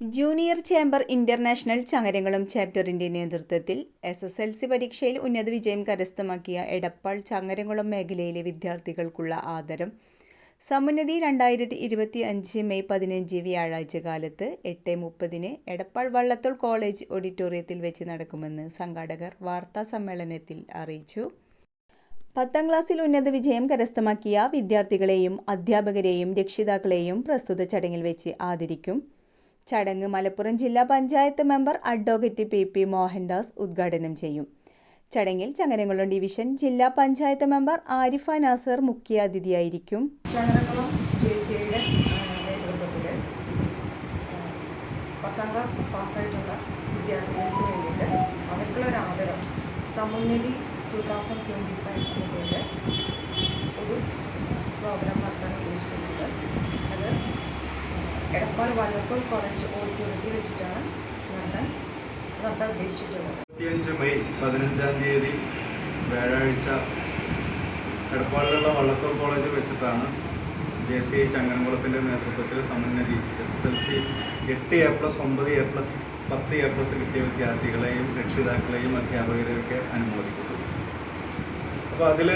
Junior chamber international Changaramkulam ചാപ്റ്ററിന്റെ നേതൃത്വത്തിൽ S S L C പരീക്ഷയിൽ ഉന്നത വിജയം കരസ്ഥമാക്കിയ എടപ്പാൾ ചങ്ങരംകുളം മേഖലയിലെ വിദ്യാർത്ഥികൾക്കുള്ള ആദരം. സമുന്നതി രണ്ടായിരത്തി ഇരുപത്തി അഞ്ച് മെയ് പതിനഞ്ച് വ്യാഴാഴ്ച കാലത്ത് എട്ട് മുപ്പതിന് എടപ്പാൾ വള്ളത്തോൾ കോളേജ് ഓഡിറ്റോറിയത്തിൽ വെച്ച് നടക്കുമെന്ന് സംഘാടകർ വാർത്താ സമ്മേളനത്തിൽ അറിയിച്ചു. പത്താം ക്ലാസ്സിൽ ഉന്നത വിജയം കരസ്ഥമാക്കിയ വിദ്യാർത്ഥികളെയും അധ്യാപകരെയും രക്ഷിതാക്കളെയും പ്രസ്തുത ചടങ്ങിൽ വെച്ച് ആദരിക്കും. ചടങ്ങ് മലപ്പുറം ജില്ലാ panchayat member advocate P P Mohandas ഉദ്ഘാടനം ചെയ്യും. ചടങ്ങിൽ ചങ്ങരംകുളം ഡിവിഷൻ ജില്ലാ പഞ്ചായത്ത് മെമ്പർ ആരിഫ നാസർ മുഖ്യാതിഥിയായിരിക്കും. ചങ്ങരകുളം പത്താം ക്ലാസ് പാസ്സായിട്ടുള്ള വിദ്യാർത്ഥികൾക്ക് വേണ്ടിയിട്ട് അവർക്കുള്ളൊരാദരം Samunnathi two thousand twenty five എന്നതിന്റെ എടപ്പാൾ കുറച്ച് കോളേജ് ഓഡിറ്റോറിയത്തിൽ വെച്ചിട്ടാണ് നടത്താൻ നടത്താൻ ഉദ്ദേശിച്ചിട്ടുള്ളത്. ഇരുപത്തിയഞ്ച് മെയ് പതിനഞ്ചാം തീയതി വ്യാഴാഴ്ച എടപ്പാളിലുള്ള വള്ളത്തോൾ കോളേജിൽ വെച്ചിട്ടാണ് ജെ സി എച്ച് ചങ്ങനകുളത്തിന്റെ നേതൃത്വത്തിൽ Samannathi S S L C എട്ട് എ പ്ലസ് ഒമ്പത് എ പ്ലസ് പത്ത് എ പ്ലസ് കിട്ടിയ വിദ്യാർത്ഥികളെയും രക്ഷിതാക്കളെയും അധ്യാപകരെയൊക്കെ അനുമോദിക്കുന്നു. അപ്പോൾ അതിൽ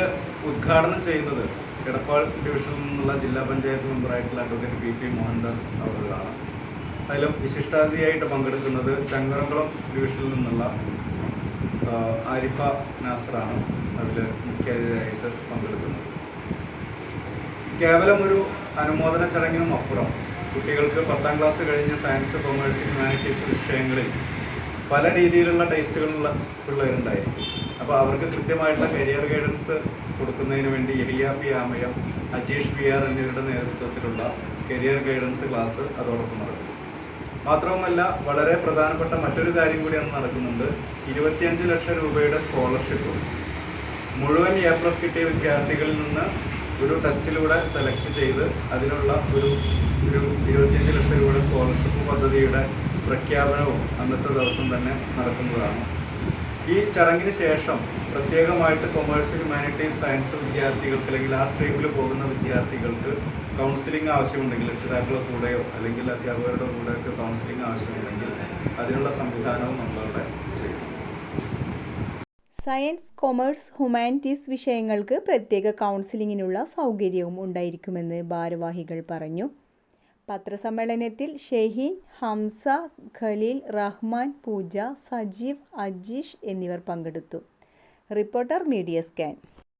ഉദ്ഘാടനം ചെയ്യുന്നത് എടപ്പാൾ ഡിവിഷനിൽ നിന്നുള്ള ജില്ലാ പഞ്ചായത്ത് മെമ്പറായിട്ടുള്ള അഡ്വക്കേറ്റ് പി പി മോഹൻദാസ് അവരുടെ അതിലും വിശിഷ്ടാതിഥിയായിട്ട് പങ്കെടുക്കുന്നത് ചങ്ങരംകുളം ഡിവിഷനിൽ നിന്നുള്ള ആരിഫ നാസറാണ് അതിൽ മുഖ്യാതിഥിയായിട്ട് പങ്കെടുക്കുന്നത്. കേവലം ഒരു അനുമോദന ചടങ്ങിനും അപ്പുറം കുട്ടികൾക്ക് പത്താം ക്ലാസ് കഴിഞ്ഞ് സയൻസ് കൊമേഴ്സ് ഹ്യൂമാനിറ്റീസ് വിഷയങ്ങളിൽ പല രീതിയിലുള്ള ടേസ്റ്റുകളുള്ള പിള്ളേരുണ്ടായിരിക്കും അപ്പോൾ അവർക്ക് കൃത്യമായിട്ടുള്ള കരിയർ ഗൈഡൻസ് കൊടുക്കുന്നതിന് വേണ്ടി എലിയ P Amayam Ajeesh P R എന്നിവരുടെ നേതൃത്വത്തിലുള്ള കരിയർ ഗൈഡൻസ് ക്ലാസ് അതോടൊപ്പം നടക്കും. മാത്രവുമല്ല വളരെ പ്രധാനപ്പെട്ട മറ്റൊരു കാര്യം കൂടി അന്ന് നടക്കുന്നുണ്ട്. ഇരുപത്തിയഞ്ച് ലക്ഷം രൂപയുടെ സ്കോളർഷിപ്പും മുഴുവൻ എ പ്ലസ് കിട്ടിയ വിദ്യാർത്ഥികളിൽ നിന്ന് ഒരു ടെസ്റ്റിലൂടെ സെലക്ട് ചെയ്ത് അതിനുള്ള ഒരു ഒരു ഇരുപത്തിയഞ്ച് ലക്ഷം രൂപയുടെ സ്കോളർഷിപ്പ് പദ്ധതിയുടെ പ്രഖ്യാപനവും അന്നത്തെ ദിവസം തന്നെ നടക്കുന്നതാണ്. ഈ ചടങ്ങിന് ശേഷം പ്രത്യേകമായിട്ട് കൊമേഴ്സ് ഹ്യൂമാനിറ്റീസ് സയൻസ് വിദ്യാർത്ഥികൾക്ക് അല്ലെങ്കിൽ ആ സ്ട്രീമിൽ പോകുന്ന വിദ്യാർത്ഥികൾക്ക് കൗൺസിലിംഗ് ആവശ്യമുണ്ടെങ്കിൽ രക്ഷിതാക്കളുടെ കൂടെയോ അല്ലെങ്കിൽ അധ്യാപകരുടെ കൂടെയൊക്കെ കൗൺസിലിംഗ് ആവശ്യമുണ്ടെങ്കിൽ അതിനുള്ള സംവിധാനവും നമ്മളവിടെ ചെയ്യും. സയൻസ് കൊമേഴ്സ് ഹ്യൂമാനിറ്റീസ് വിഷയങ്ങൾക്ക് പ്രത്യേക കൗൺസിലിങ്ങിനുള്ള സൗകര്യവും ഉണ്ടായിരിക്കുമെന്ന് ഭാരവാഹികൾ പറഞ്ഞു. പത്രസമ്മേളനത്തിൽ ഷെഹീൻ ഹംസ ഖലീൽ റഹ്മാൻ പൂജ സജീവ് അജീഷ് എന്നിവർ പങ്കെടുത്തു. Reporter media scan.